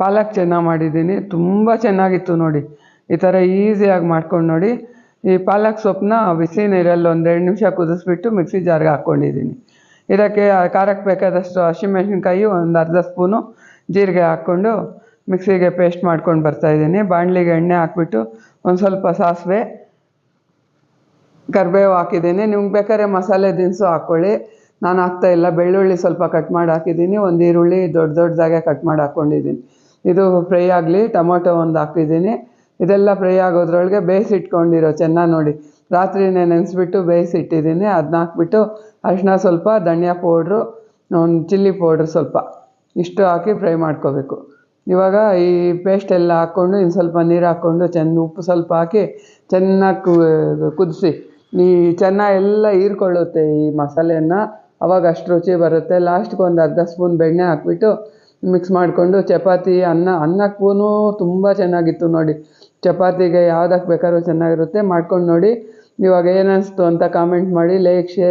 ಪಾಲಕ್ ಚೆನ್ನಾಗಿ ಮಾಡಿದ್ದೀನಿ, ತುಂಬ ಚೆನ್ನಾಗಿತ್ತು ನೋಡಿ. ಈ ಥರ ಈಸಿಯಾಗಿ ಮಾಡ್ಕೊಂಡು ನೋಡಿ. ಈ ಪಾಲಕ್ ಸೊಪ್ಪನ್ನ ಬಿಸಿ ನೀರಲ್ಲಿ ಒಂದು ಎರಡು ನಿಮಿಷ ಕುದಿಸ್ಬಿಟ್ಟು ಮಿಕ್ಸಿ ಜಾರ್ಗೆ ಹಾಕ್ಕೊಂಡಿದ್ದೀನಿ. ಇದಕ್ಕೆ ಖಾರಕ್ಕೆ ಬೇಕಾದಷ್ಟು ಹಸಿಮೆಣ್ಸಿನ್ಕಾಯಿ ಒಂದು ಅರ್ಧ ಸ್ಪೂನು ಜೀರಿಗೆ ಹಾಕ್ಕೊಂಡು ಮಿಕ್ಸಿಗೆ ಪೇಸ್ಟ್ ಮಾಡ್ಕೊಂಡು ಬರ್ತಾಯಿದ್ದೀನಿ ಬಾಣಲಿಗೆ ಎಣ್ಣೆ ಹಾಕ್ಬಿಟ್ಟು ಒಂದು ಸ್ವಲ್ಪ ಸಾಸಿವೆ, ಕರಿಬೇವು ಹಾಕಿದ್ದೀನಿ. ನಿಮ್ಗೆ ಬೇಕಾದ್ರೆ ಮಸಾಲೆ ದಿನಸು ಹಾಕ್ಕೊಳ್ಳಿ ನಾನು ಹಾಕ್ತಾ ಇಲ್ಲ, ಬೆಳ್ಳುಳ್ಳಿ ಸ್ವಲ್ಪ ಕಟ್ ಮಾಡಿ ಹಾಕಿದ್ದೀನಿ. ಒಂದು ಈರುಳ್ಳಿ ದೊಡ್ಡ ದೊಡ್ಡದಾಗೆ ಕಟ್ ಮಾಡಿ ಹಾಕ್ಕೊಂಡಿದ್ದೀನಿ ಇದು ಫ್ರೈ ಆಗಲಿ, ಟೊಮೊಟೊ ಒಂದು ಹಾಕಿದ್ದೀನಿ ಇದೆಲ್ಲ ಫ್ರೈ ಆಗೋದ್ರೊಳಗೆ ಬೇಯಿಸಿಟ್ಕೊಂಡಿರೋ ಚೆನ್ನಾಗಿ ನೋಡಿ. ರಾತ್ರಿನೇ ನೆನೆಸ್ಬಿಟ್ಟು ಬೇಯಿಸಿಟ್ಟಿದ್ದೀನಿ ಅದನ್ನ ಹಾಕ್ಬಿಟ್ಟು ಅರಿಶಿನ ಸ್ವಲ್ಪ, ಧನಿಯಾ ಪೌಡ್ರು, ಒಂದು ಚಿಲ್ಲಿ ಪೌಡ್ರ್ ಸ್ವಲ್ಪ. ಇಷ್ಟು ಹಾಕಿ ಫ್ರೈ ಮಾಡ್ಕೋಬೇಕು. ಇವಾಗ ಈ ಪೇಸ್ಟ್ ಎಲ್ಲ ಹಾಕ್ಕೊಂಡು ಇನ್ನು ಸ್ವಲ್ಪ ನೀರು ಹಾಕ್ಕೊಂಡು ಚೆನ್ನ ಉಪ್ಪು ಸ್ವಲ್ಪ ಹಾಕಿ ಚೆನ್ನಾಗಿ ಕುದಿಸಿ. ಈ ಚೆನ್ನಾಗಿ ಎಲ್ಲ ಹೀರ್ಕೊಳ್ಳುತ್ತೆ ಈ ಮಸಾಲೆಯನ್ನು. ಅವಾಗ ಅಷ್ಟು ರುಚಿ ಬರುತ್ತೆ. ಲಾಸ್ಟ್ಗೆ ಒಂದು ಅರ್ಧ ಸ್ಪೂನ್ ಬೆಣ್ಣೆ ಹಾಕ್ಬಿಟ್ಟು ಮಿಕ್ಸ್ ಮಾಡಿಕೊಂಡು ಚಪಾತಿ, ಅನ್ನ ಅನ್ನಕ್ಕೂ ತುಂಬ ಚೆನ್ನಾಗಿತ್ತು ನೋಡಿ. ಚಪಾತಿಗೆ ಯಾವ್ದಕ್ಕೆ ಬೇಕಾದ್ರೂ ಚೆನ್ನಾಗಿರುತ್ತೆ. ಮಾಡ್ಕೊಂಡು ನೋಡಿ. ಇವಾಗ ಏನು ಅನಿಸ್ತು ಅಂತ ಕಾಮೆಂಟ್ ಮಾಡಿ ಲೈಕ್ ಶೇರ್